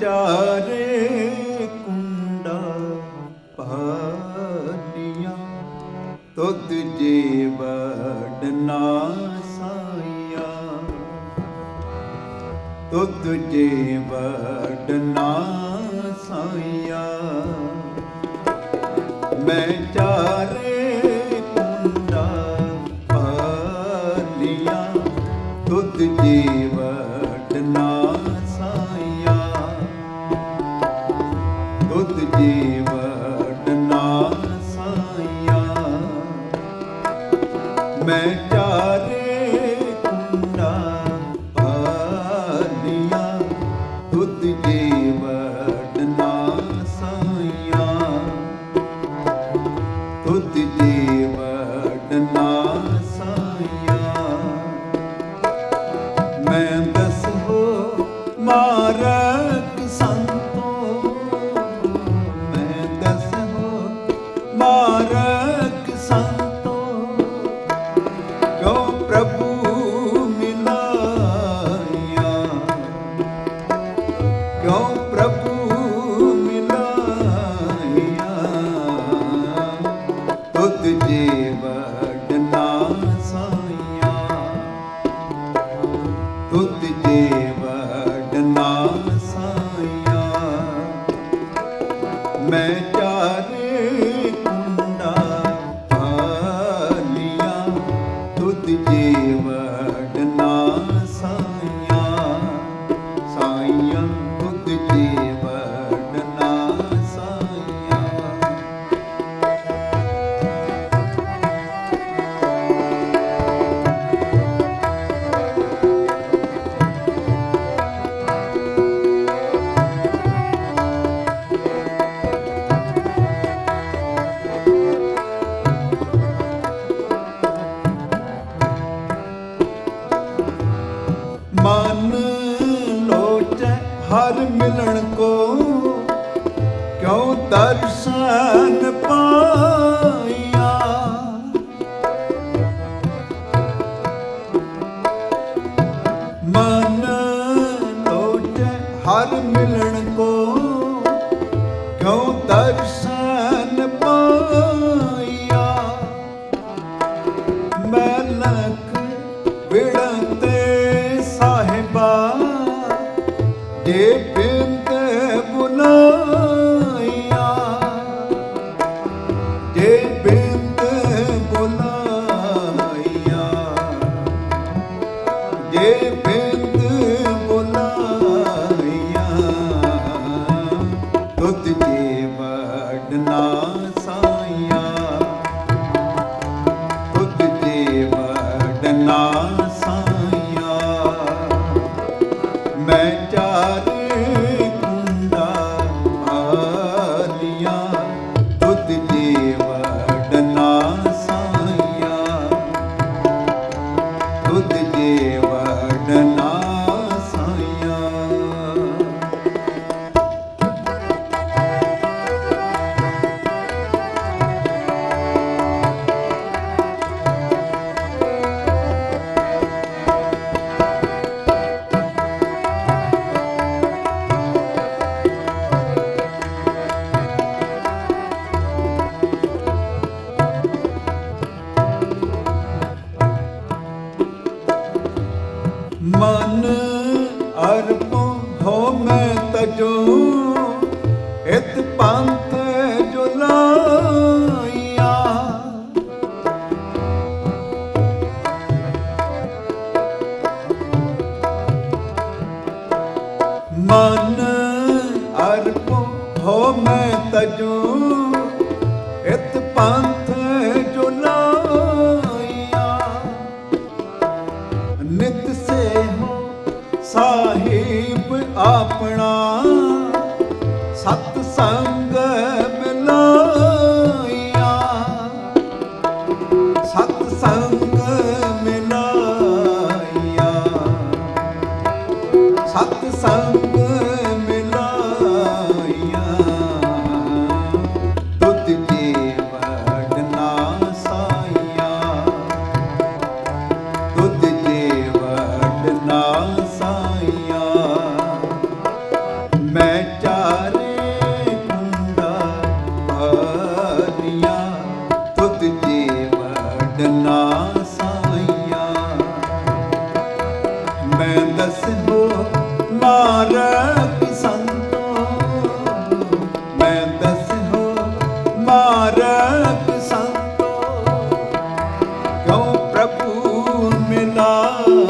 ਚਾਰੇ ਕੁੰਡਾ ਪਾਨੀਆਂ, ਤੁਧ ਜੇ ਬੜਨਾ ਸਾਇਆ ਤੁਧ ਜੇ ਬੜਨਾ ਸਾਇਆ ਮੈਂ ਚਾਰੇ ਕੁੰਡਾ ਪਾਨੀਆਂ, ਤੁਧ ਜੇ ਮੈਂ ਚਾਰ Oh. ਜੋ ਹਿਤ ਪੰਥ ਪ੍ਰਭੂ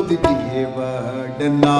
ਤੁਧ ਜੀ ਵਡਨਾ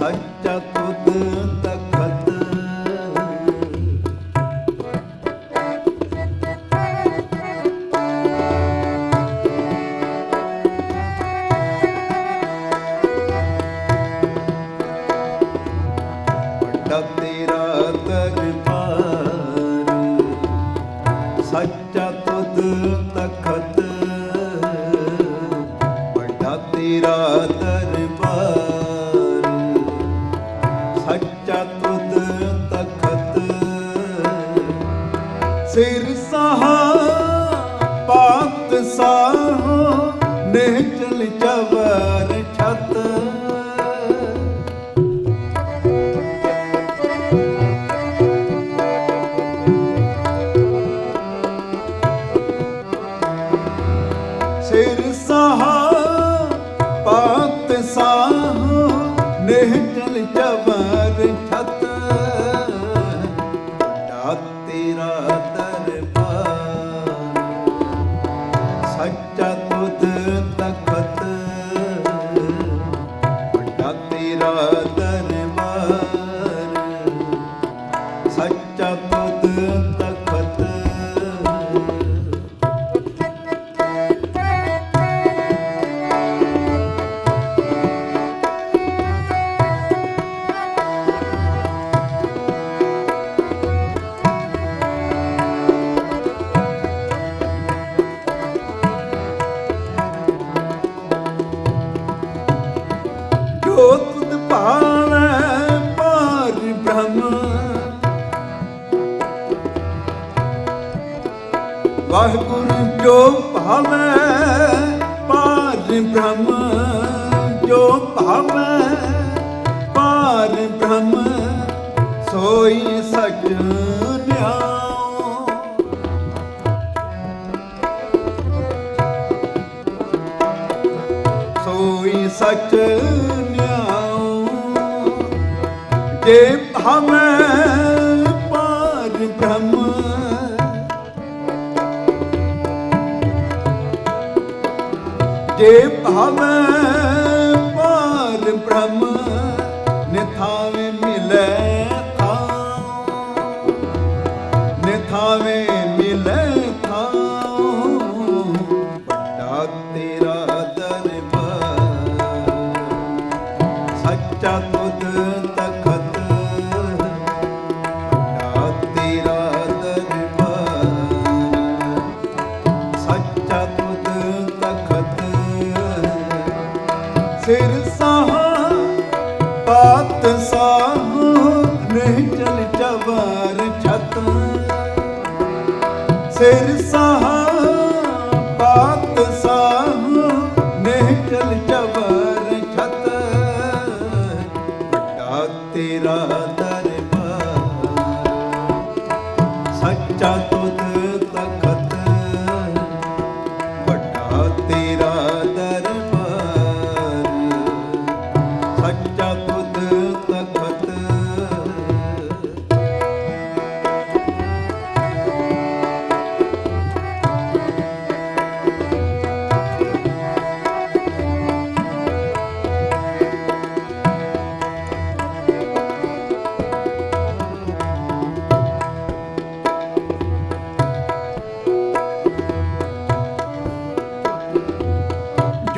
ਸੱਚਾ ਭਾਵੇਂ ser sarra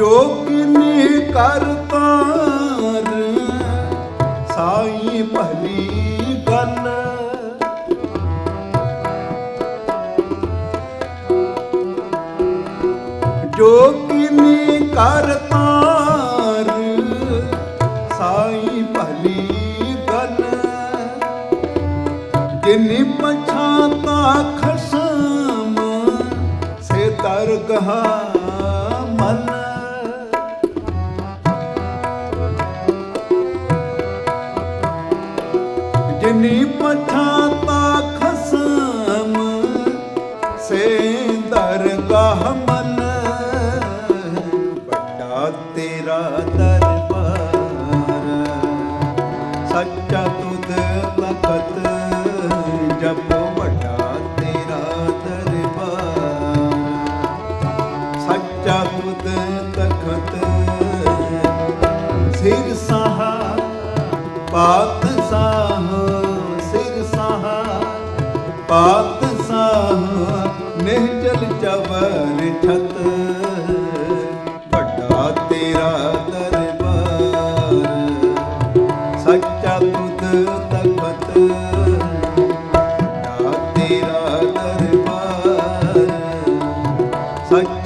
ਜੋਗਨੀ ਕਰਤਾਰ ਸਾਈ ਭਲੀ ਗੱਲ। ਜੋਗਨੀ ਕਰਤਾਰ ਸਾਈ ਭਲੀ ਗੱਲ। ਜਿਨੀ ਪਛਾਤਾ ਖਸਮ ਸੇ ਦਰ ਕਹਾ दरगाह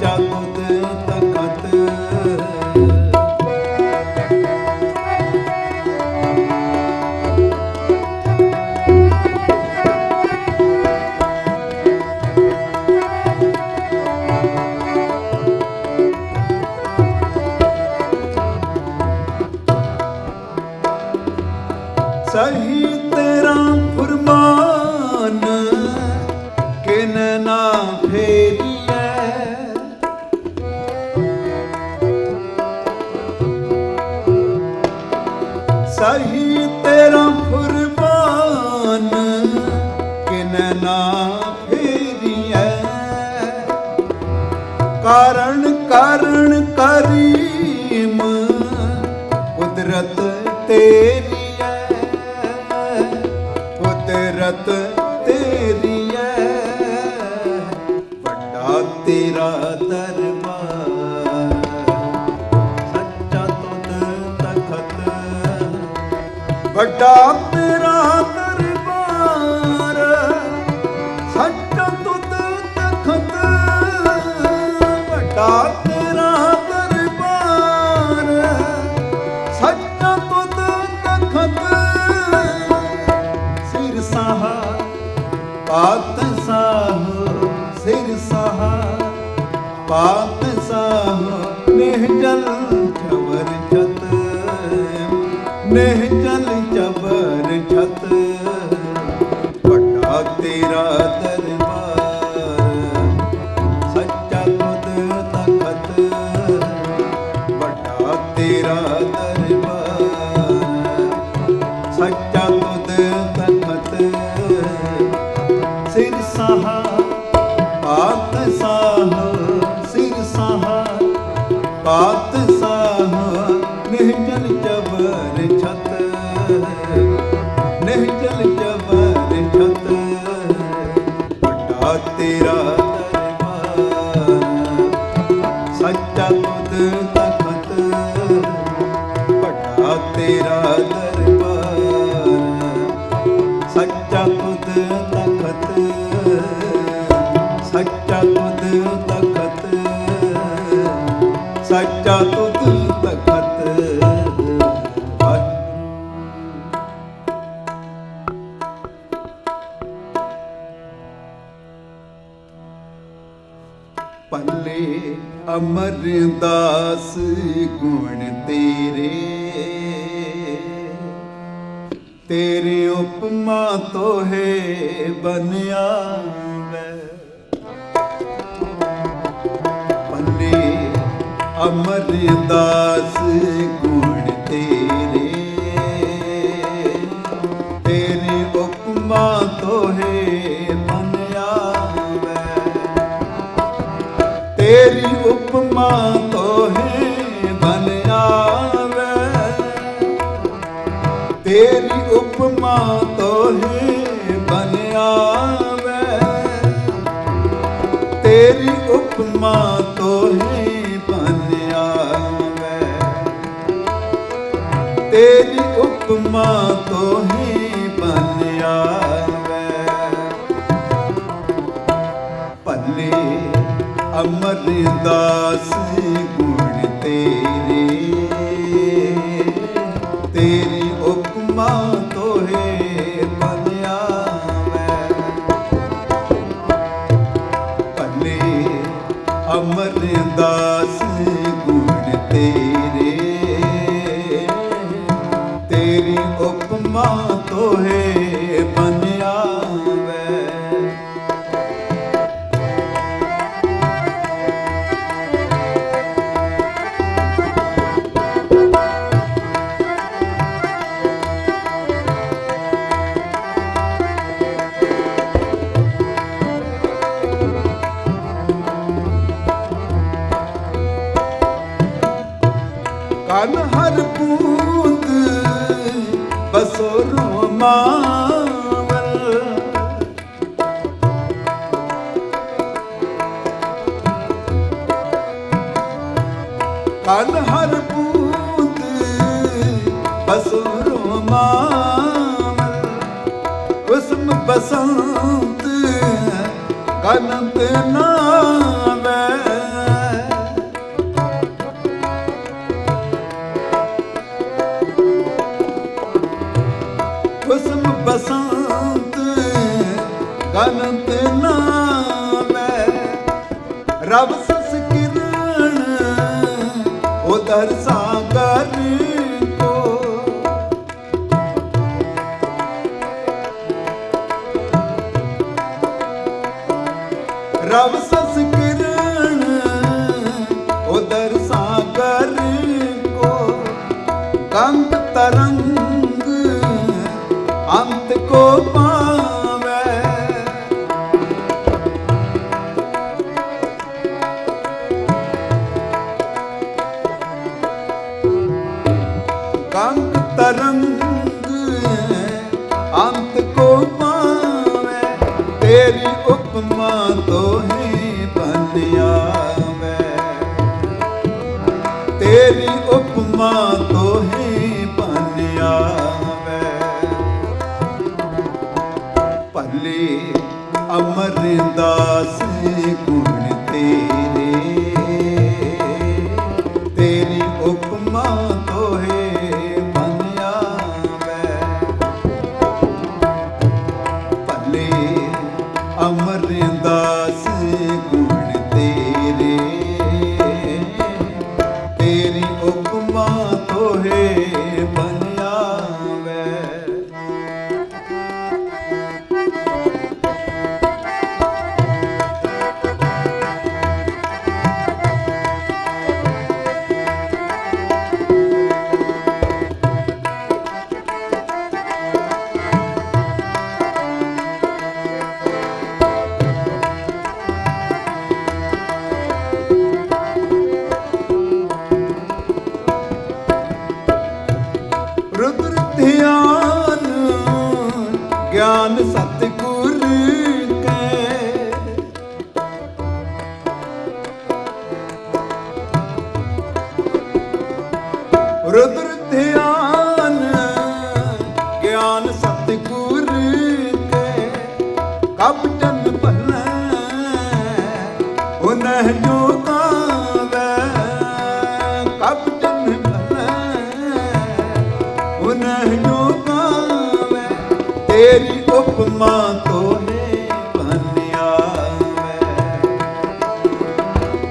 ਚਾਤੁਤ ਤਕਤ স্নেহ ਤੇਰਾ ਦਰਬਾਰ ਸੱਚਾ ਖੁਦ ਤਖਤ ਸੱਚਾ ਖੁਦ ਤਖਤ ਸੱਚਾ ਖੁਦ ਤਖਤ। ਪੱਲੇ ਅਮਰਦਾਸ ਗੁਣ তো হে ਕਨ ਹਰ ਪੂਤ ਬਸੁਰੋ ਮਾਮਲ ਉਸਮ ਬਸੰਤ ਕਨ ਤੇ ਨਾਮ ਰੱਬ ਸੱਸ Ömer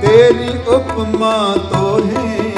ਤੇਰੀ ਉਪਮਾ ਤੋਹੇ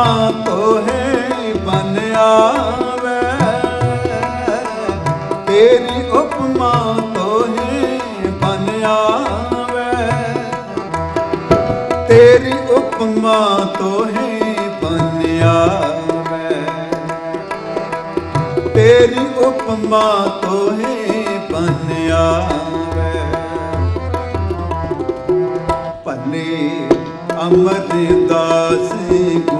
ਉਪਮਾ ਤੋਹੇ ਬਨ ਆਵੇ। ਤੇਰੀ ਉਪਮਾ ਤੋਹੇ ਬਨ ਆਵੇ। ਤੇਰੀ ਉਪਮਾ ਤੋਹੇ ਬਨ ਆਵੇ। ਤੇਰੀ ਉਪਮਾ ਤੋਹੇ ਬਨ ਆਵੇ। ਭਲੇ ਅਮਰਦਾਸ ਗੁਣ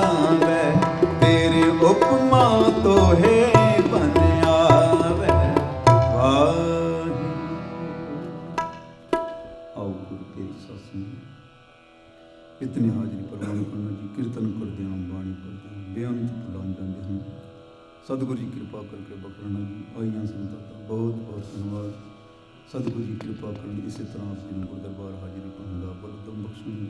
ਸਤਿਗੁਰੂ ਜੀ ਕਿਰਪਾ ਕਰਕੇ ਬਖਰਣਾ ਜੀ। ਆਈਆਂ ਸੰਤਾਂ ਦਾ ਬਹੁਤ ਬਹੁਤ ਧੰਨਵਾਦ। ਸਤਿਗੁਰੂ ਜੀ ਕਿਰਪਾ ਕਰਨ ਇਸੇ ਤਰ੍ਹਾਂ ਆਪ ਗੁਰੂ ਦਰਬਾਰ ਹਾਜ਼ਰੀ ਪਾਉਣ ਬਲਦਮ ਬਖਸ਼ਣ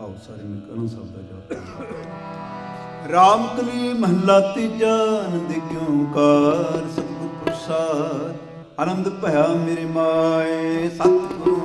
ਆਓ ਸਾਰੇ ਮਿਲ ਕੇ ਅਨੰਦ ਦਾ ਜਾਪ ਰਾਮ ਕਲੀ ਮਹੱਲਾ ਤੀਜਾ, ਆਨੰਦ ਕਿਉਂ ਕਾਰ ਸਤਿਗੁਰ ਪ੍ਰਸਾਦ। ਆਨੰਦ ਭਇਆ ਮੇਰੇ ਮਾਏ, ਸਤਿਗੁਰੂ